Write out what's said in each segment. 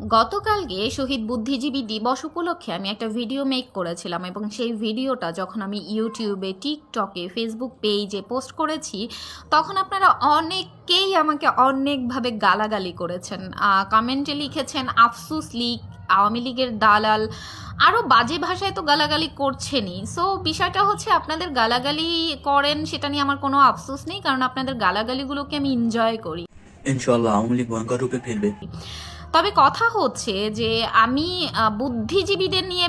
গতকালকে শহীদ বুদ্ধিজীবী দিবস উপলক্ষে আমি একটা ভিডিও মেক করেছিলাম এবং সেই ভিডিওটা যখন আমি ইউটিউবে টিকটকে ফেসবুক পেজে পোস্ট করেছি, তখন আপনারা অনেকেই আমাকে অনেকভাবে গালাগালি করেছেন। কমেন্টে লিখেছেন, আফসুস লীগ, আওয়ামী লীগের দালাল। আরও বাজে ভাষায় তো গালাগালি করছেনই। সো বিষয়টা হচ্ছে আপনাদের গালাগালি করেন, সেটা নিয়ে আমার কোনো আফসোস নেই, কারণ আপনাদের গালাগালিগুলোকে আমি এনজয় করি। ইনশাল্লাহ আওয়ামী লীগ ভয়ঙ্কর রূপে ফিরবে। তবে কথা হচ্ছে যে আমি বুদ্ধিজীবীদের নিয়ে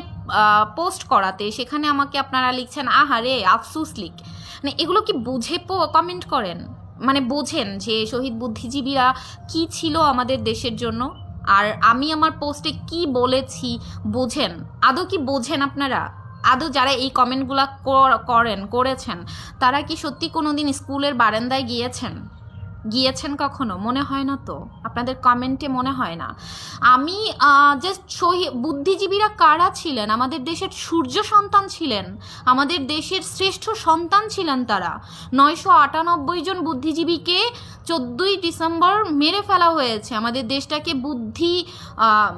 পোস্ট করাতে সেখানে আমাকে আপনারা লিখছেন, আহারে, আফসুস লিখ। মানে এগুলো কি বুঝে কমেন্ট করেন? মানে বোঝেন যে শহীদ বুদ্ধিজীবীরা কি ছিল আমাদের দেশের জন্য? আর আমি আমার পোস্টে কি বলেছি বোঝেন? আদৌ কি বোঝেন আপনারা? আদৌ যারা এই কমেন্টগুলো করেন, করেছেন, তারা কি সত্যি কোনো দিন স্কুলের বারান্দায় গিয়েছেন? গিয়েছেন কখনো? মনে হয় না তো। আপনাদের কমেন্টে মনে হয় না। আমি জাস্ট শহীদ বুদ্ধিজীবীরা কারা ছিলেন? আমাদের দেশের সূর্য সন্তান ছিলেন। আমাদের দেশের শ্রেষ্ঠ সন্তান ছিলেন তারা। নয়শো আটানব্বই জন বুদ্ধিজীবীকে চোদ্দোই ডিসেম্বর মেরে ফেলা হয়েছে। আমাদের দেশটাকে বুদ্ধি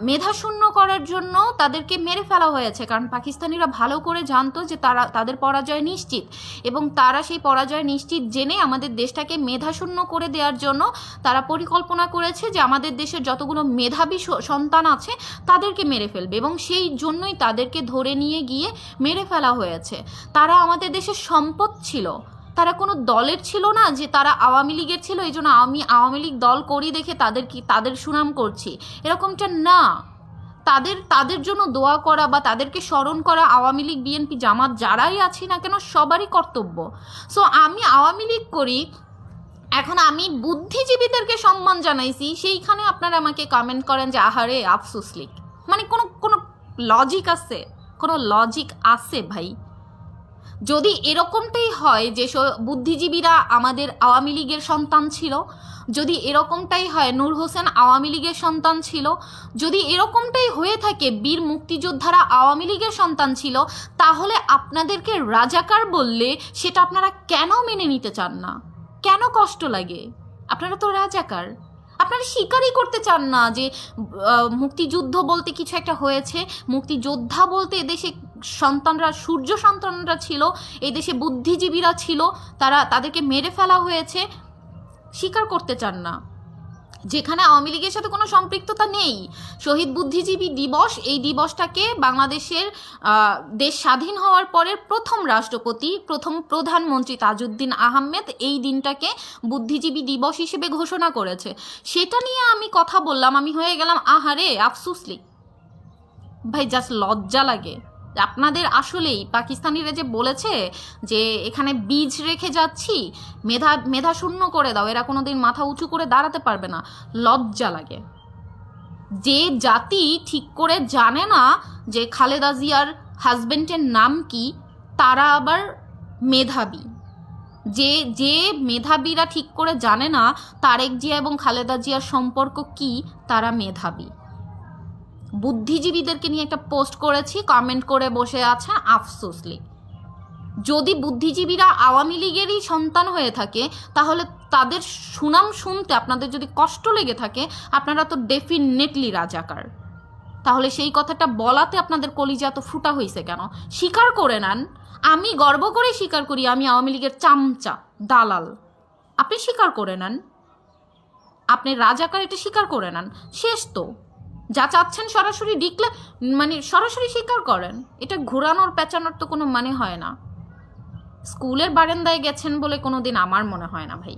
মেধাশূন্য করার জন্য তাদেরকে মেরে ফেলা হয়েছে। কারণ পাকিস্তানিরা ভালো করে জানতো যে তারা, তাদের পরাজয় নিশ্চিত। এবং তারা সেই পরাজয় নিশ্চিত জেনে আমাদের দেশটাকে মেধাশূন্য করে দেওয়ার জন্য তারা পরিকল্পনা করেছে যে আমাদের দেশের যতগুলো মেধাবী সন্তান আছে, তাদেরকে মেরে ফেলবে। এবং সেই জন্যই তাদেরকে ধরে নিয়ে গিয়ে মেরে ফেলা হয়েছে। তারা আমাদের দেশের সম্পদ ছিল। তারা কোনো দলের ছিল না যে তারা আওয়ামী লীগের ছিল, এই জন্য আমি আওয়ামী লীগ দল করি দেখে তাদের কি, তাদের সুনাম করছি। এরকমটা না। তাদের তাদের জন্য দোয়া করা বা তাদেরকে স্মরণ করা আওয়ামী লীগ, বিএনপি, জামাত যারাই আছি না কেন সবারই কর্তব্য। সো আমি আওয়ামী লীগ করি। এখন আমি বুদ্ধিজীবীদেরকে সম্মান জানাইছি। সেইখানে আপনারা আমাকে কমেন্ট করেন যে, আহারে, আফসুস লীগ। মানে কোনো কোনো লজিক আছে? কোনো লজিক আছে ভাই? যদি এরকমটাই হয় যে বুদ্ধিজীবীরা আমাদের আওয়ামী লীগের সন্তান ছিল, যদি এরকমটাই হয়, নূর হোসেন আওয়ামী লীগের সন্তান ছিল, যদি এরকমটাই হয়ে থাকে, বীর মুক্তিযোদ্ধারা আওয়ামী লীগের সন্তান ছিল, তাহলে আপনাদেরকে রাজাকার বললে সেটা আপনারা কেন মেনে নিতে চান না? কেন কষ্ট লাগে? আপনারা তো রাজাকার। আপনারা স্বীকারই করতে চান না যে মুক্তিযুদ্ধ বলতে কিছু একটা হয়েছে, মুক্তিযোদ্ধা বলতে এদেশে সন্তানরা, সূর্য সন্তানরা ছিল, এই দেশে বুদ্ধিজীবীরা ছিল, তারা তাদেরকে মেরে ফেলা হয়েছে, স্বীকার করতে চান না। যেখানে আওয়ামী লীগের সাথে কোনো সম্পৃক্ততা নেই। শহীদ বুদ্ধিজীবী দিবস, এই দিবসটাকে বাংলাদেশের দেশ স্বাধীন হওয়ার পরের প্রথম রাষ্ট্রপতি, প্রথম প্রধানমন্ত্রী তাজউদ্দিন আহমেদ এই দিনটাকে বুদ্ধিজীবী দিবস হিসেবে ঘোষণা করেছে। সেটা নিয়ে আমি কথা বললাম, আমি হয়ে গেলাম, আহারে, আফসুসলি। ভাই জাস্ট লজ্জা লাগে। আপনাদের আসলেই পাকিস্তানিরা যে বলেছে যে এখানে বীজ রেখে যাচ্ছি, মেধা মেধা শূন্য করে দাও, এরা কোনো দিন মাথা উঁচু করে দাঁড়াতে পারবে না। লজ্জা লাগে। যে জাতি ঠিক করে জানে না যে খালেদা জিয়ার হাজবেন্ডের নাম কি, তারা আবার মেধাবী। যে যে মেধাবীরা ঠিক করে জানে না তারেক জিয়া এবং খালেদা জিয়ার সম্পর্ক কি, তারা মেধাবী। বুদ্ধিজীবীদেরকে নিয়ে একটা পোস্ট করেছি কমেন্ট করে বসে আছে আফসোসলি। যদি বুদ্ধিজীবীরা আওয়ামী লীগেরই সন্তান হয়ে থাকে, তাহলে তাদের সুনাম শুনতে, আপনাদের যদি কষ্ট লেগে থাকে, আপনারা তো ডেফিনেটলি রাজাকার। তাহলে সেই কথাটা বলাতে আপনাদের কলিজা তো ফুটা হয়েছে কেন? স্বীকার করে নেন, আমি গর্ব করে স্বীকার করি, আমি আওয়ামী লীগের চামচা, দালাল। আপনি স্বীকার করে নেন। আপনি রাজাকার এটা স্বীকার করে নেন। শেষ তো। যা চাচ্ছেন সরাসরি ডিক্লে মানে সরাসরি স্বীকার করেন। এটা ঘোরানোর, পেঁচানোর তো কোনো মানে হয় না। স্কুলের বারান্দায় গেছেন বলে কোনো দিন আমার মনে হয় না ভাই।